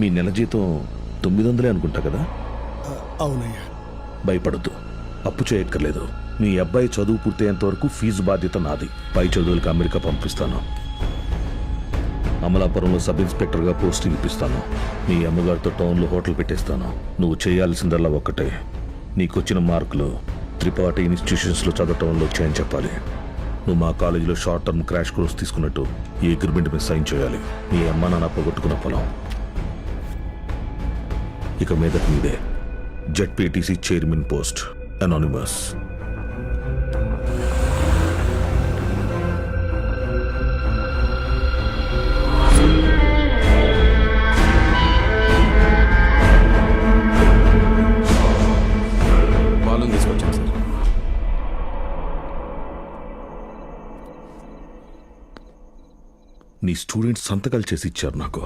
మీ నెల జీతం తొమ్మిది వందలే అనుకుంటా కదా? అవునయ్యా. భయపడద్దు. అప్పు చేయక్కర్లేదు. మీ అబ్బాయి చదువు పూర్తయ్యేంత వరకు ఫీజు బాధ్యత నాది. పై చదువులకు అమెరికా పంపిస్తాను. అమలాపురంలో సబ్ ఇన్స్పెక్టర్గా పోస్టింగ్ ఇప్పిస్తాను. మీ అమ్మగారితో టౌన్లో హోటల్ పెట్టేస్తాను. నువ్వు చేయాల్సిందల్లా ఒక్కటే. నీకొచ్చిన మార్కులు త్రిపాఠి ఇన్స్టిట్యూషన్స్లో చదవటంలో వచ్చాయని చెప్పాలి. నువ్వు మా కాలేజీలో షార్ట్ టర్మ్ క్రాష్ కోర్స్ తీసుకున్నట్టు ఈ అగ్రిమెంట్ మీద సైన్ చేయాలి. మీ అమ్మ నాన్న పోగొట్టుకున్న పొలం. ఇక మీదట మీదే. జెడ్పీటీసీ చైర్మన్ పోస్ట్ అనానిమస్ నీ స్టూడెంట్స్ సంతకాలు చేసి ఇచ్చారు నాకు.